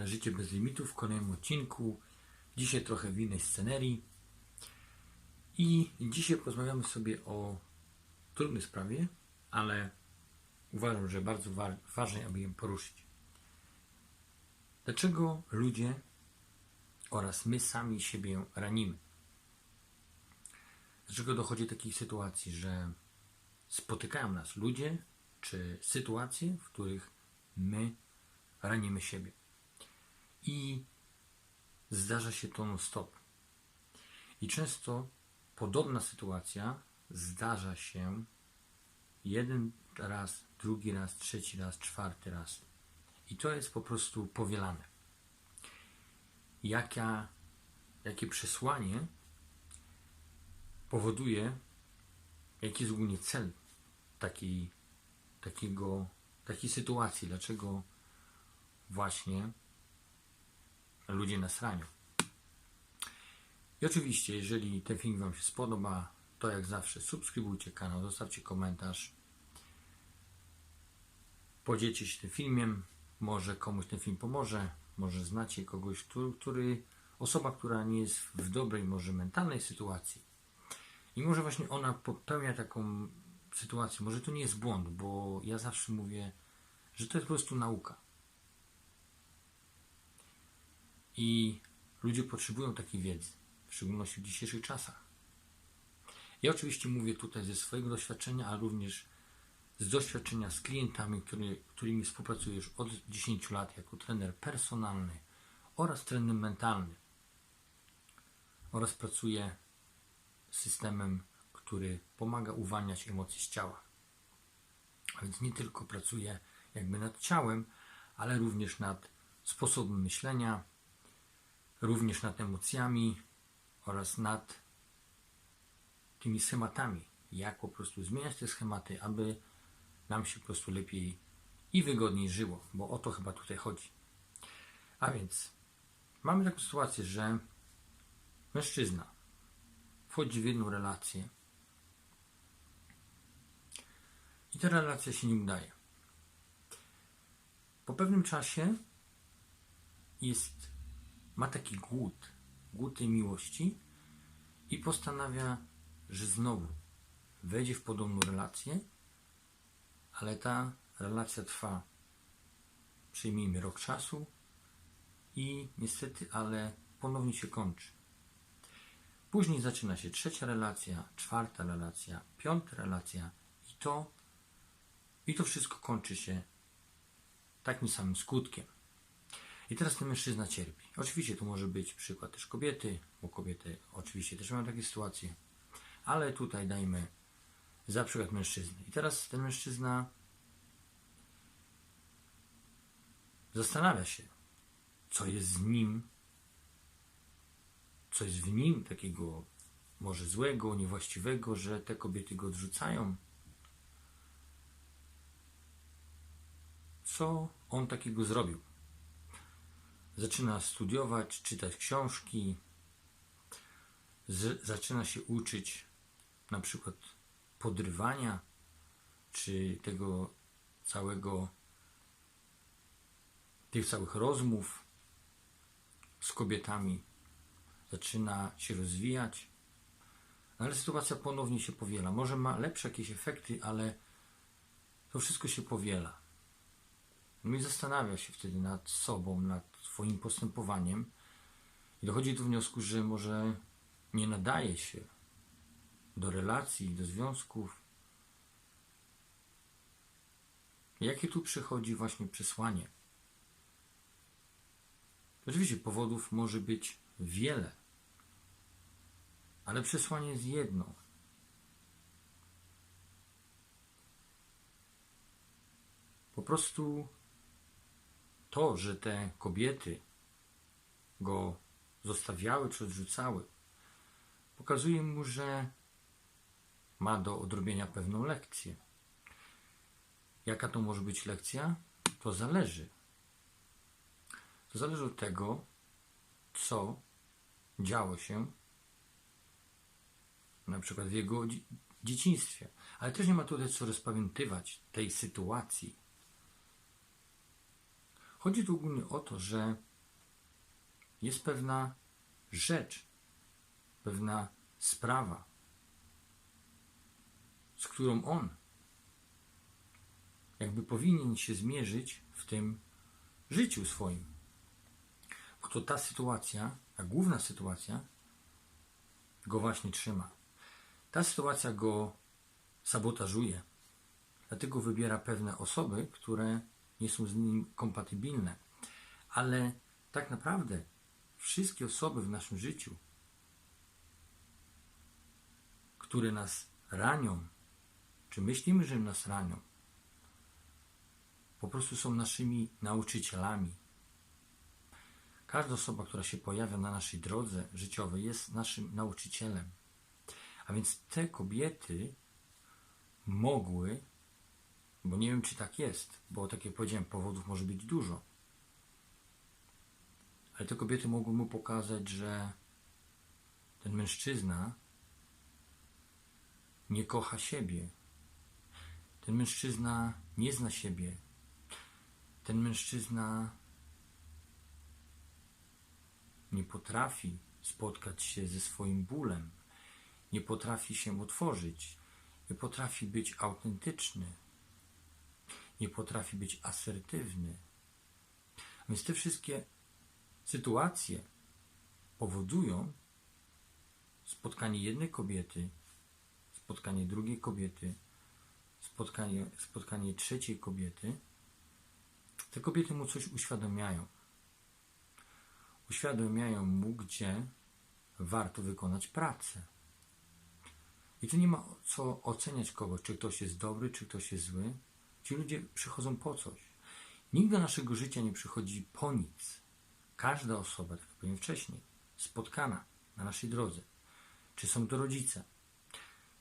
kanale Życie bez limitów w kolejnym odcinku. Dzisiaj trochę w innej scenerii. I dzisiaj porozmawiamy sobie o trudnej sprawie, ale uważam, że bardzo wa- ważnej, aby ją poruszyć. Dlaczego ludzie oraz my sami siebie ranimy? Dlaczego dochodzi do takich sytuacji, że spotykają nas ludzie czy sytuacje, w których my ranimy siebie. I zdarza się to non-stop. I często podobna sytuacja zdarza się jeden raz, drugi raz, trzeci raz, czwarty raz. I to jest po prostu powielane. Jaka, jakie przesłanie powoduje, jaki jest ogólnie cel takiej, takiego, takiej sytuacji, dlaczego właśnie ludzie nas ranią. I oczywiście, jeżeli ten film Wam się spodoba, to jak zawsze subskrybujcie kanał, zostawcie komentarz, podzielcie się tym filmem, może komuś ten film pomoże, może znacie kogoś, który, który osoba, która nie jest w dobrej, może mentalnej sytuacji. I może właśnie ona popełnia taką sytuację, może to nie jest błąd, bo ja zawsze mówię, że to jest po prostu nauka. I ludzie potrzebują takiej wiedzy, w szczególności w dzisiejszych czasach. Ja oczywiście mówię tutaj ze swojego doświadczenia, a również z doświadczenia z klientami, który, którymi współpracuję już od 10 lat jako trener personalny oraz trener mentalny. Oraz pracuję systemem, który pomaga uwalniać emocje z ciała. A więc nie tylko pracuję jakby nad ciałem, ale również nad sposobem myślenia, również nad emocjami oraz nad tymi schematami. Jak po prostu zmieniać te schematy, aby nam się po prostu lepiej i wygodniej żyło, bo o to chyba tutaj chodzi. A więc mamy taką sytuację, że mężczyzna wchodzi w jedną relację i ta relacja się nie udaje. Po pewnym czasie jest, ma taki głód, głód tej miłości i postanawia, że znowu wejdzie w podobną relację, ale ta relacja trwa, przyjmijmy, rok czasu i niestety, ale ponownie się kończy. Później zaczyna się trzecia relacja, czwarta relacja, piąta relacja i to, i to wszystko kończy się takim samym skutkiem. I teraz ten mężczyzna cierpi. Oczywiście to może być przykład też kobiety, bo kobiety oczywiście też mają takie sytuacje, ale tutaj dajmy za przykład mężczyzny. I teraz ten mężczyzna zastanawia się, co jest z nim, co jest w nim takiego może złego, niewłaściwego, że te kobiety go odrzucają. Co on takiego zrobił? Zaczyna studiować, czytać książki, z, zaczyna się uczyć na przykład podrywania, czy tego całego, tych całych rozmów z kobietami. Zaczyna się rozwijać, ale sytuacja ponownie się powiela. Może ma lepsze jakieś efekty, ale to wszystko się powiela. No i zastanawia się wtedy nad sobą, nad swoim postępowaniem i dochodzi do wniosku, że może nie nadaje się do relacji, do związków. Jakie tu przychodzi właśnie przesłanie? Oczywiście powodów może być wiele, ale przesłanie jest jedno. Po prostu to, że te kobiety go zostawiały czy odrzucały, pokazuje mu, że ma do odrobienia pewną lekcję. Jaka to może być lekcja? To zależy. To zależy od tego, co działo się na przykład w jego dzie- dzieciństwie. Ale też nie ma tutaj co rozpamiętywać tej sytuacji. Chodzi tu ogólnie o to, że jest pewna rzecz, pewna sprawa, z którą on jakby powinien się zmierzyć w tym życiu swoim. Oto ta sytuacja, ta główna sytuacja, go właśnie trzyma. Ta sytuacja go sabotażuje. Dlatego wybiera pewne osoby, które nie są z nim kompatybilne. Ale tak naprawdę wszystkie osoby w naszym życiu, które nas ranią, czy myślimy, że nas ranią, po prostu są naszymi nauczycielami. Każda osoba, która się pojawia na naszej drodze życiowej, jest naszym nauczycielem. A więc te kobiety mogły, bo nie wiem, czy tak jest, bo tak jak powiedziałem, powodów może być dużo. Ale te kobiety mogły mu pokazać, że ten mężczyzna nie kocha siebie. Ten mężczyzna nie zna siebie. Ten mężczyzna nie potrafi spotkać się ze swoim bólem, nie potrafi się otworzyć, nie potrafi być autentyczny, nie potrafi być asertywny. Więc te wszystkie sytuacje powodują spotkanie jednej kobiety, spotkanie drugiej kobiety, spotkanie, spotkanie trzeciej kobiety. Te kobiety mu coś uświadamiają. Uświadamiają mu, gdzie warto wykonać pracę. I tu nie ma co oceniać kogoś, czy ktoś jest dobry, czy ktoś jest zły. Ci ludzie przychodzą po coś. Nikt do naszego życia nie przychodzi po nic. Każda osoba, tak jak powiem wcześniej, spotkana na naszej drodze, czy są to rodzice,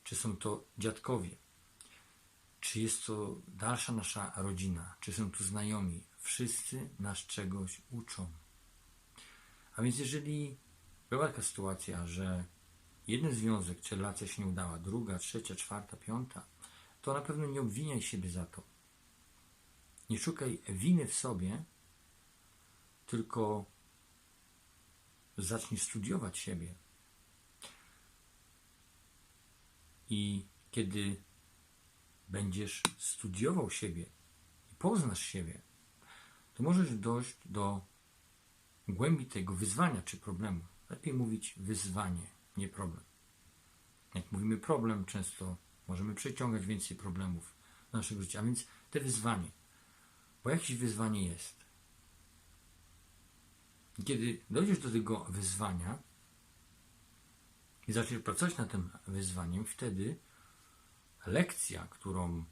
czy są to dziadkowie, czy jest to dalsza nasza rodzina, czy są to znajomi, wszyscy nas czegoś uczą. A więc jeżeli była taka sytuacja, że jeden związek czy relacja się nie udała, druga, trzecia, czwarta, piąta, to na pewno nie obwiniaj siebie za to. Nie szukaj winy w sobie, tylko zacznij studiować siebie. I kiedy będziesz studiował siebie i poznasz siebie, to możesz dojść do głębi tego wyzwania czy problemu. Lepiej mówić wyzwanie, nie problem. Jak mówimy problem, często możemy przeciągać więcej problemów w naszego życia, a więc te wyzwanie. Bo jakieś wyzwanie jest. Kiedy dojdziesz do tego wyzwania i zaczniesz pracować nad tym wyzwaniem, wtedy lekcja, którą,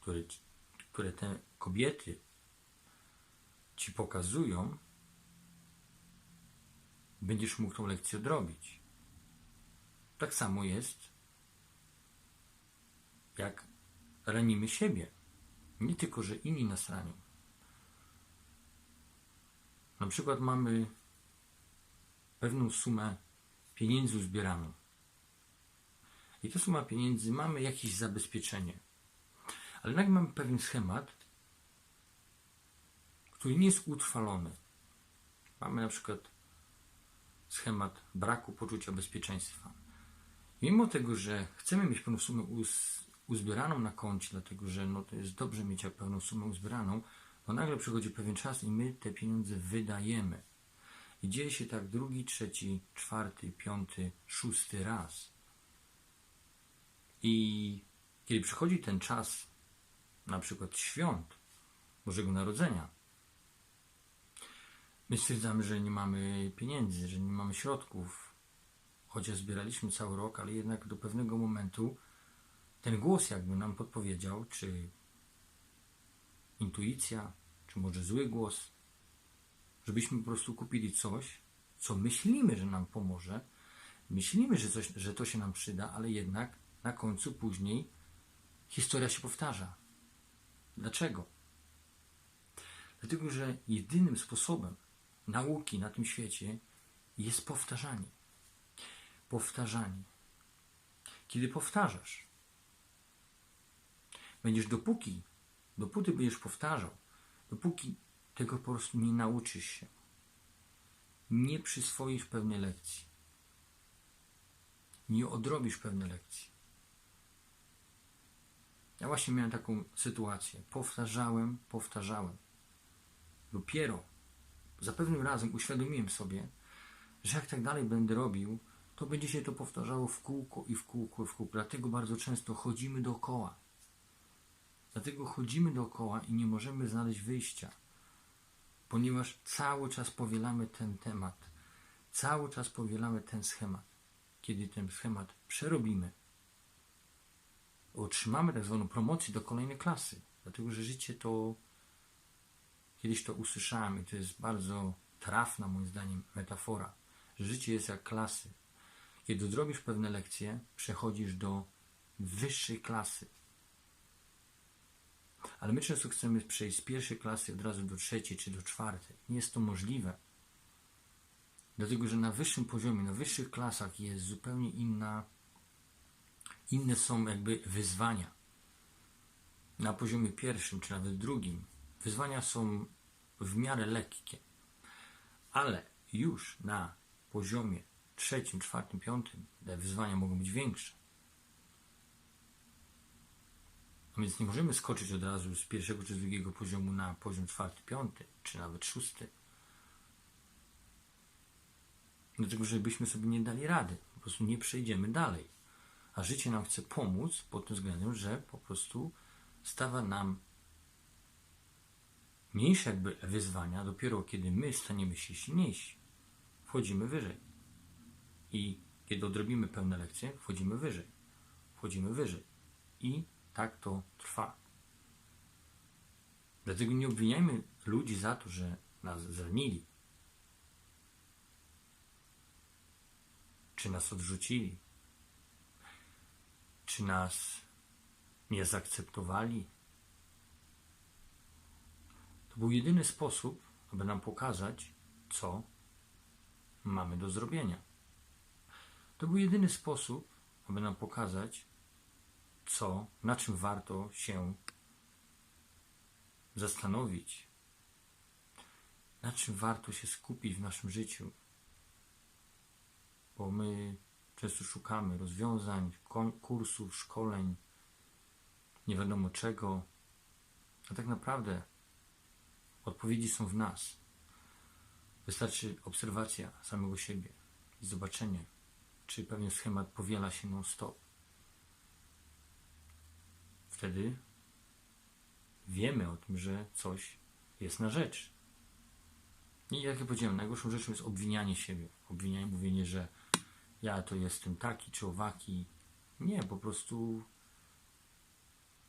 które, które te kobiety ci pokazują, będziesz mógł tą lekcję odrobić. Tak samo jest, jak ranimy siebie. Nie tylko, że inni nas ranią. Na przykład mamy pewną sumę pieniędzy zbieraną. I ta suma pieniędzy mamy jakieś zabezpieczenie. Ale nagle mamy pewien schemat, który nie jest utrwalony. Mamy na przykład schemat braku poczucia bezpieczeństwa. Mimo tego, że chcemy mieć pewną sumę uzbieraną na koncie, dlatego że no, to jest dobrze mieć pewną sumę uzbieraną, to nagle przychodzi pewien czas i my te pieniądze wydajemy. I dzieje się tak drugi, trzeci, czwarty, piąty, szósty raz. I kiedy przychodzi ten czas, na przykład świąt Bożego Narodzenia, my stwierdzamy, że nie mamy pieniędzy, że nie mamy środków, chociaż zbieraliśmy cały rok, ale jednak do pewnego momentu ten głos jakby nam podpowiedział, czy intuicja, czy może zły głos, żebyśmy po prostu kupili coś, co myślimy, że nam pomoże, myślimy, że, coś, że to się nam przyda, ale jednak na końcu później historia się powtarza. Dlaczego? Dlatego, że jedynym sposobem nauki na tym świecie jest powtarzanie. Powtarzanie. Kiedy powtarzasz, będziesz dopóki, dopóty będziesz powtarzał, dopóki tego po prostu nie nauczysz się. nie przyswoisz pewnej lekcji. Nie odrobisz pewnej lekcji. Ja właśnie miałem taką sytuację. Powtarzałem, powtarzałem. Dopiero za pewnym razem uświadomiłem sobie, że jak tak dalej będę robił, to będzie się to powtarzało w kółko i w kółko i w kółko. Dlatego bardzo często chodzimy dookoła. Dlatego chodzimy dookoła i nie możemy znaleźć wyjścia, ponieważ cały czas powielamy ten temat, cały czas powielamy ten schemat. Kiedy ten schemat przerobimy, otrzymamy tak zwaną promocję do kolejnej klasy, dlatego że życie to kiedyś to usłyszałem i to jest bardzo trafna moim zdaniem metafora, że życie jest jak klasy. Kiedy odrobisz pewne lekcje, przechodzisz do wyższej klasy. Ale my często chcemy przejść z pierwszej klasy od razu do trzeciej czy do czwartej. Nie jest to możliwe. Dlatego, że na wyższym poziomie, na wyższych klasach jest zupełnie inna, inne są jakby wyzwania. Na poziomie pierwszym czy nawet drugim wyzwania są w miarę lekkie. Ale już na poziomie trzecim, czwartym, piątym te wyzwania mogą być większe. A więc nie możemy skoczyć od razu z pierwszego czy z drugiego poziomu na poziom czwarty, piąty, czy nawet szósty. Dlatego, żebyśmy sobie nie dali rady. Po prostu nie przejdziemy dalej. A życie nam chce pomóc pod tym względem, że po prostu stawia nam mniejsze jakby wyzwania dopiero kiedy my staniemy się silniejsi. Wchodzimy wyżej. I kiedy odrobimy pełne lekcje, wchodzimy wyżej. Wchodzimy wyżej. I tak to trwa. Dlatego nie obwiniajmy ludzi za to, że nas zranili. Czy nas odrzucili. Czy nas nie zaakceptowali. To był jedyny sposób, aby nam pokazać, co mamy do zrobienia. To był jedyny sposób, aby nam pokazać, co, na czym warto się zastanowić, na czym warto się skupić w naszym życiu. Bo my często szukamy rozwiązań, kursów, szkoleń, nie wiadomo czego, a tak naprawdę odpowiedzi są w nas. Wystarczy obserwacja samego siebie i zobaczenie, czy pewien schemat powiela się non-stop. Wtedy wiemy o tym, że coś jest na rzecz. I jak ja powiedziałem, najgorszą rzeczą jest obwinianie siebie. Obwinianie, mówienie, że ja to jestem taki czy owaki. Nie, po prostu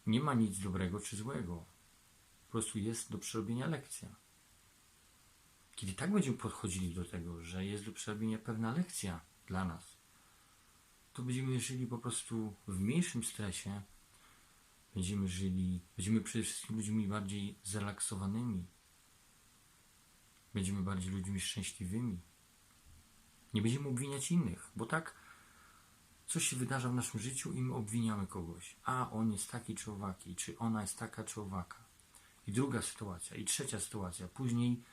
nie ma nic dobrego czy złego. Po prostu jest do przerobienia lekcja. Kiedy tak będziemy podchodzili do tego, że jest do przerobienia pewna lekcja dla nas, to będziemy żyli po prostu w mniejszym stresie, będziemy żyli, będziemy przede wszystkim ludźmi bardziej zrelaksowanymi, będziemy bardziej ludźmi szczęśliwymi. Nie będziemy obwiniać innych, bo tak coś się wydarza w naszym życiu i my obwiniamy kogoś. A on jest taki czy owaki, czy ona jest taka czy owaka. I druga sytuacja, i trzecia sytuacja. Później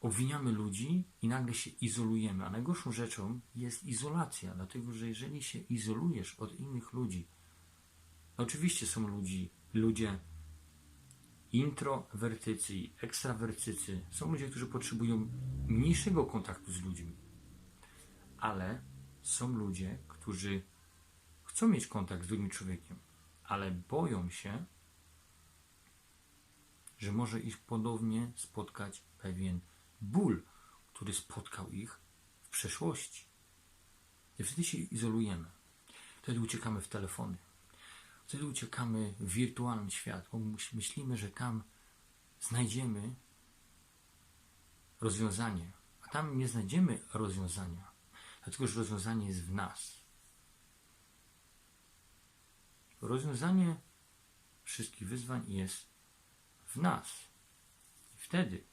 obwiniamy ludzi i nagle się izolujemy. A najgorszą rzeczą jest izolacja, dlatego że jeżeli się izolujesz od innych ludzi, oczywiście są ludzi, ludzie introwertycy i ekstrawertycy, są ludzie, którzy potrzebują mniejszego kontaktu z ludźmi, ale są ludzie, którzy chcą mieć kontakt z drugim człowiekiem, ale boją się, że może ich ponownie spotkać pewien ból, który spotkał ich w przeszłości. I wtedy się izolujemy. Wtedy uciekamy w telefony. Wtedy uciekamy w wirtualny świat, bo myślimy, że tam znajdziemy rozwiązanie. A tam nie znajdziemy rozwiązania, dlatego że rozwiązanie jest w nas. Rozwiązanie wszystkich wyzwań jest w nas. I wtedy,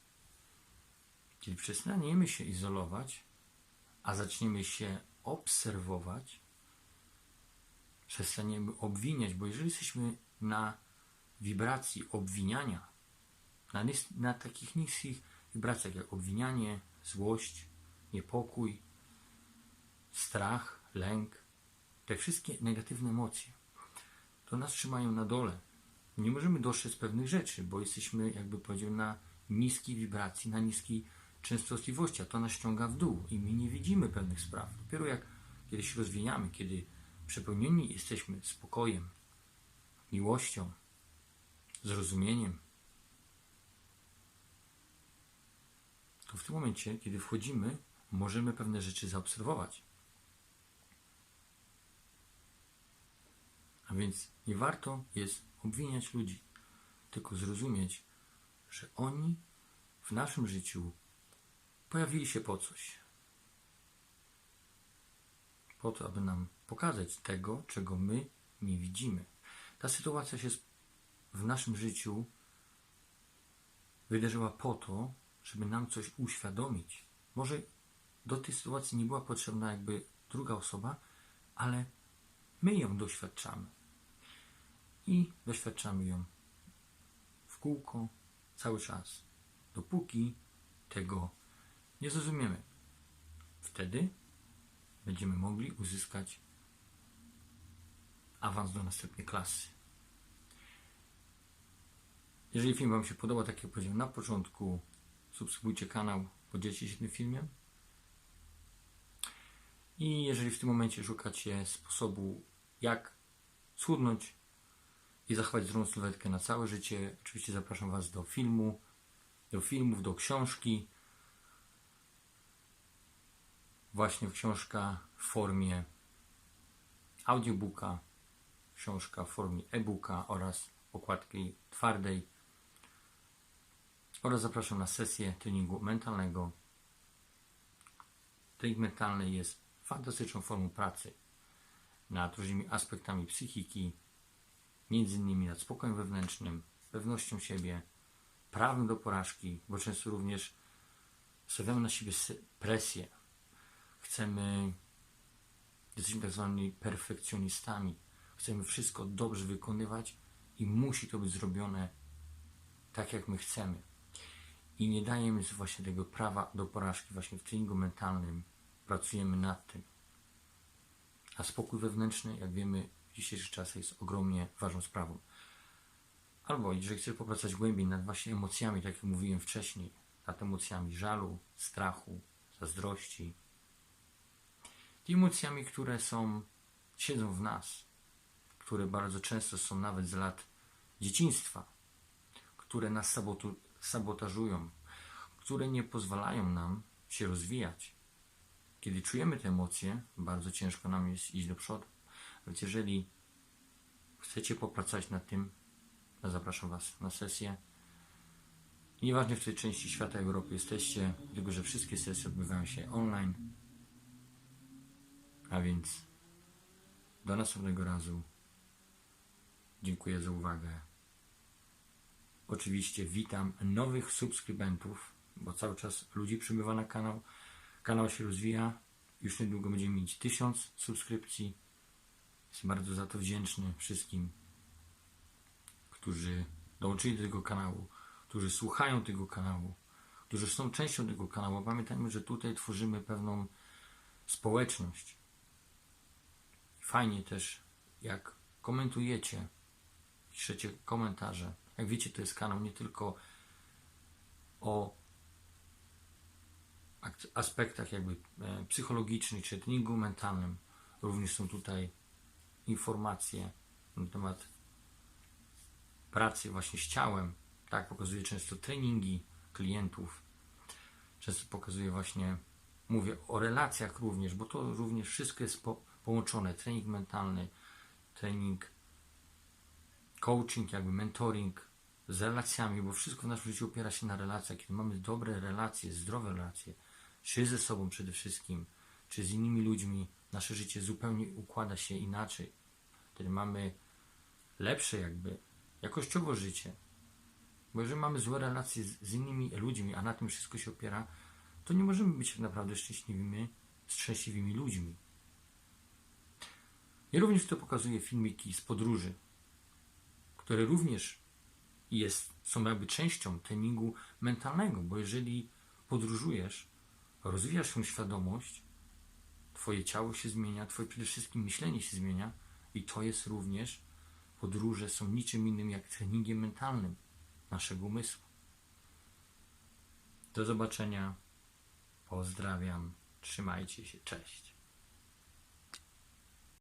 kiedy przestaniemy się izolować, a zaczniemy się obserwować, przestaniemy obwiniać, bo jeżeli jesteśmy na wibracji obwiniania, na, na takich niskich wibracjach jak obwinianie, złość, niepokój, strach, lęk, te wszystkie negatywne emocje, to nas trzymają na dole. Nie możemy dostrzec pewnych rzeczy, bo jesteśmy, jakby powiedział, na niskiej wibracji, na niskiej częstotliwości, a to nas ściąga w dół i my nie widzimy pewnych spraw. Dopiero jak kiedy się rozwijamy, kiedy przepełnieni jesteśmy spokojem, miłością, zrozumieniem, to w tym momencie, kiedy wchodzimy, możemy pewne rzeczy zaobserwować. A więc nie warto jest obwiniać ludzi, tylko zrozumieć, że oni w naszym życiu pojawili się po coś. Po to, aby nam pokazać tego, czego my nie widzimy. Ta sytuacja się w naszym życiu wydarzyła po to, żeby nam coś uświadomić. Może do tej sytuacji nie była potrzebna jakby druga osoba, ale my ją doświadczamy. I doświadczamy ją w kółko cały czas, dopóki tego nie zrozumiemy. Wtedy będziemy mogli uzyskać awans do następnej klasy. Jeżeli film Wam się podoba, tak jak powiedziałem na początku, subskrybujcie kanał, podzielcie się tym filmem. I jeżeli w tym momencie szukacie sposobu, jak schudnąć i zachować zdrową sylwetkę na całe życie, oczywiście zapraszam Was do filmu, do filmów, do książki. Właśnie książka w formie audiobooka, książka w formie e-booka oraz okładki twardej. Oraz zapraszam na sesję treningu mentalnego. Trening mentalny jest fantastyczną formą pracy nad różnymi aspektami psychiki, między innymi nad spokojem wewnętrznym, pewnością siebie, prawem do porażki, bo często również stawiamy na siebie presję. Chcemy, jesteśmy tak zwanymi perfekcjonistami. Chcemy wszystko dobrze wykonywać i musi to być zrobione tak, jak my chcemy. I nie dajemy sobie właśnie tego prawa do porażki. Właśnie w treningu mentalnym pracujemy nad tym. A spokój wewnętrzny, jak wiemy, w dzisiejszych czasach jest ogromnie ważną sprawą. Albo jeżeli chcesz popracować głębiej nad właśnie emocjami, tak jak mówiłem wcześniej, nad emocjami żalu, strachu, zazdrości, emocjami, które są, siedzą w nas, które bardzo często są nawet z lat dzieciństwa, które nas sabotu, sabotażują, które nie pozwalają nam się rozwijać. Kiedy czujemy te emocje, bardzo ciężko nam jest iść do przodu. Więc jeżeli chcecie popracować nad tym, to zapraszam Was na sesję. Nieważne w której części świata Europy jesteście, dlatego że wszystkie sesje odbywają się online. A więc do następnego razu. Dziękuję za uwagę. Oczywiście witam nowych subskrybentów, bo cały czas ludzi przybywa na kanał. Kanał się rozwija. Już niedługo będziemy mieć tysiąc subskrypcji. Jestem bardzo za to wdzięczny wszystkim, którzy dołączyli do tego kanału, którzy słuchają tego kanału, którzy są częścią tego kanału. Pamiętajmy, że tutaj tworzymy pewną społeczność. Fajnie też, jak komentujecie, piszecie komentarze. Jak wiecie, to jest kanał nie tylko o aspektach jakby e, psychologicznych czy treningu mentalnym. Również są tutaj informacje na temat pracy właśnie z ciałem. Tak, pokazuje często treningi klientów. Często pokazuje właśnie, mówię o relacjach również, bo to również wszystko jest po, połączone. Trening mentalny, trening, coaching, jakby mentoring z relacjami, bo wszystko w naszym życiu opiera się na relacjach. Kiedy mamy dobre relacje, zdrowe relacje, czy ze sobą przede wszystkim, czy z innymi ludźmi, nasze życie zupełnie układa się inaczej. Wtedy mamy lepsze jakby jakościowo życie. Bo jeżeli mamy złe relacje z, z innymi ludźmi, a na tym wszystko się opiera, to nie możemy być tak naprawdę szczęśliwymi, szczęśliwymi ludźmi. I również to pokazuje filmiki z podróży, które również jest, są jakby częścią treningu mentalnego, bo jeżeli podróżujesz, rozwijasz swoją świadomość, Twoje ciało się zmienia, Twoje przede wszystkim myślenie się zmienia i to jest również, podróże są niczym innym jak treningiem mentalnym naszego umysłu. Do zobaczenia. Pozdrawiam. Trzymajcie się. Cześć.